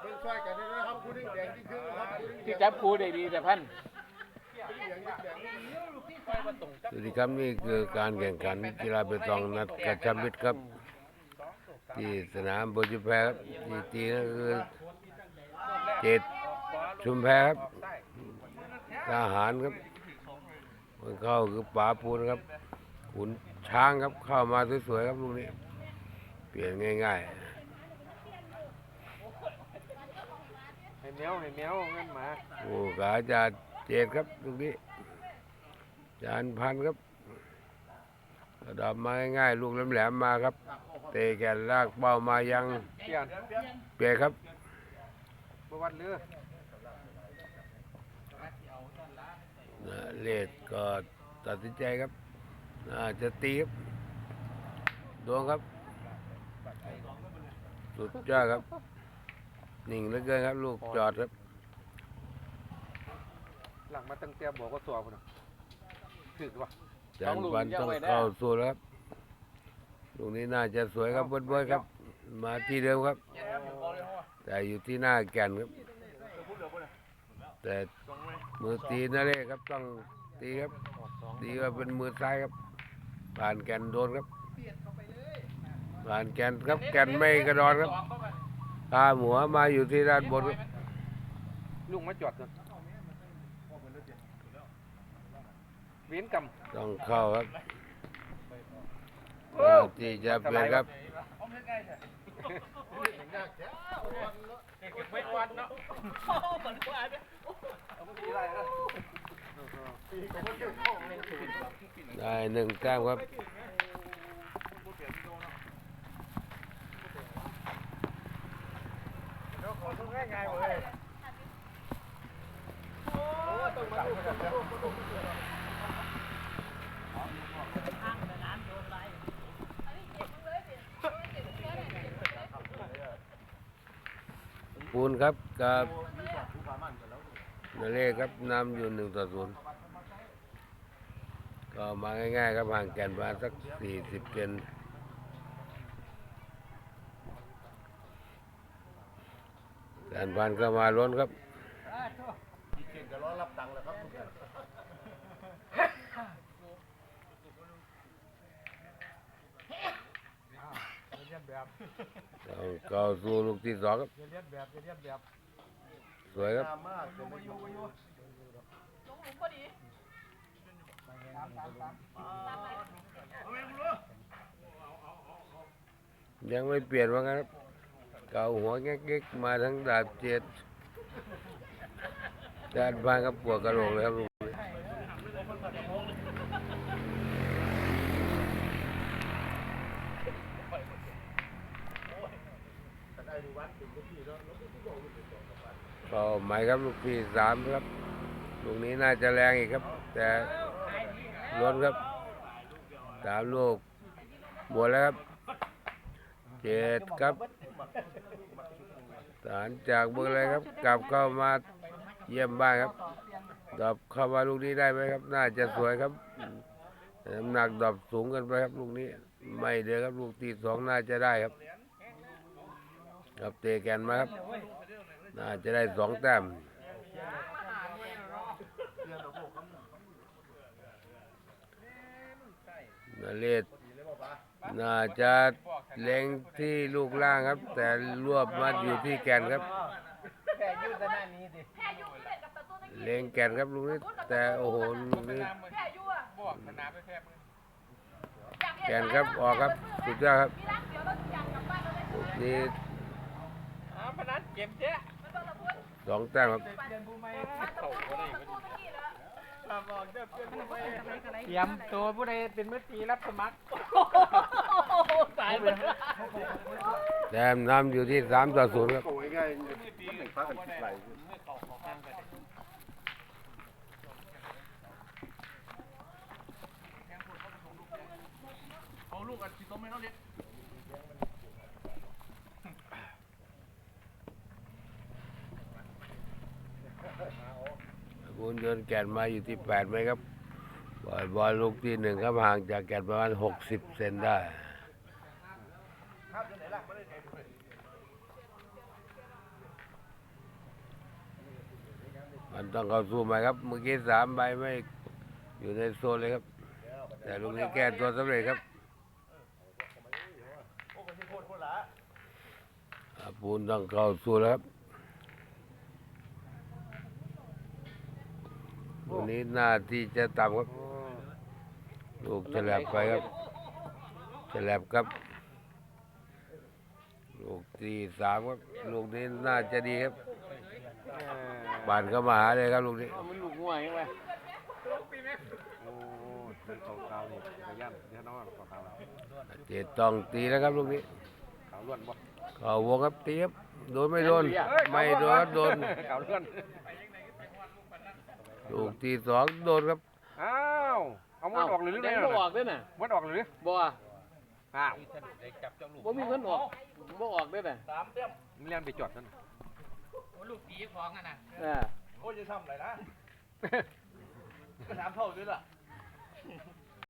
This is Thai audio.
เพิ่งช่วยกันด้วยครับผู้ดิ้งแดงยิ่ขึ้นครับผู้ดิ้งที่จับครูได้ดีแต่พันแดงยิ่แดงสวัสดีครับนี่คือการแข่งขันกีฬาเปตองนัดกระชับมิตรครับ ที่สนามโบจุแพครับที่ตีนั่นคือเจ็ดชุมแพรครับทหารครับมันเข้าคือป๋าปูนครับขุนช้างครับเข้ามาสวยๆครับลูกนี้ เปลี่ยนง่าย ๆ ให้แมวให้แมวเงินมาๆโอ้กาจาเจ็ดครับลูกนี้จานพันครับกระดอบมาง่ายๆลูกแหลมๆมาครับ เตะแกนลากเป้ามายังเปลี่ยนเปียครับบวัดเรือนะเลดก็ตัดสินใจครับน่าจะตีครับดวงครับ สุดยอดครับ นิ่งเหลือเกินครับ ลูกจอดครับหลังมาตั้งแต่บอกก็ตัวพุ่นน่ะถึกว่ะ จานบันต้องเข้าสู่แล้วครับลูกนี้น่าจะสวยครับเบิร์ดๆครับ มาที่เดิมครับ แต่อยู่ที่หน้าแก่นครับ แต่มือตีนั่นเลยครับต้องตีครับ ตีว่าเป็นมือซ้ายครับ ผ่านแก่นโดนครับ ผ่านแก่นครับแก่นไม่กระดอนครับ ตาหัวมาอยู่ที่ด้านบนครับลุงมาจอดกันเว้นกรรมต้องเข้าครับแล้วที่จะเปลี่ยนครับไม่วันเนาะเอาไม่มีอะไรนะได้หนึ่งแต้มครับังไงเว้ยโอ้ตงมาดูปูนครับกับนาเล่ครับนำอยู่หนึ่งต่อศูนย์ก็มาง่ายๆครับห่างแก่นมาสักสี่สิบเซน แานพันก็มาล้นครับเก่งจะรอรับตังค์แล้วครับทุกท่านต้องเข้าสู่ลูกที่สองครับสวยครับยังไม่เปลี่ยนว่างั้นครับ เกาหัวแก๊กๆมาทั้งดาบเจ็ดจานพันครับปวดกระโหลกเลยครับลูกนี้ก็หมายครับลูกที่สามครับลูกนี้น่าจะแรงอีกครับ แต่ล้นครับสามลูกหมดแล้วครับ เจ็ดครับทหารจากเมืองอะไรครับ กลับเข้ามาเยี่ยมบ้านครับ ดอบเข้ามาลูกนี้ได้ไหมครับ น่าจะสวยครับน้ำหนักดอบสูงกันไปครับลูกนี้ ไม่เดือครับลูกที่สองน่าจะได้ครับครับเตะแกนมาครับ น่าจะได้สองแต้มนาเลศ น่าจะเล็งที่ลูกล่างครับ แต่รวบมัดอยู่ที่แกนครับแค่ยืดหน้านี้สิเล็งแกนครับลูกนี้แต่โอ้โหลูกนี้บอกสนามไปแคบแกนครับออกครับสุดยอดครับลูกนี้อ้าวพนันเก็บเจ๊สองแต้มครับเตรียมตัวผู้ใดเป็นมือตีรับสมัคร สายมันแต้มนำอยู่ที่สามต่อศูนย์ครับ โอ้ยง่ายๆมันหนึ่งฟ้ากันคิดไหลคุณยนต์แกนมาอยู่ที่แปดไหมครับบอลบอลลูกที่หนึ่งครับห่างจากแกนประมาณหกสิบเซนได้ ต้องเข้าสู้ใหม่ครับ เมื่อกี้สามใบไม่อยู่ในโซนเลยครับ แต่ลูกนี้แก้ตัวสำเร็จครับอ่าปูนต้องเข้าสู้แล้วครับลูกนี้หน้าที่จะต่ำครับ ลูกฉลบไปครับฉลบครับ ลูกที่สามครับ ลูกนี้น่าจะดีครับ บานเข้ามาหาเลยครับลูกนี้มันลูกง่วยไหมโอ้เป็นขาวขาวนี่กระยันเดี๋ยวน้องขาวขาวเจต้องตีแล้วครับลูกนี้ขาวล้วนบ่เข้าวงครับตีครับโดนไม่โดนไม่โดนครับโดนขาวล้วนลูกที่สองโดนครับอ้าวเอามันออกหรือแดเรื่งอยบ่ออกด้วยน่ะมันออกหรือบ่อ้าวบ่มีเงินออกบ่ออกด้วยน่ะมันเลี้ยนไปจอดนั่น ลูกปีของอะนะอ่าโอ้ยจะทำอะไรนะ ก็ถามเท่าด้วยล่ะ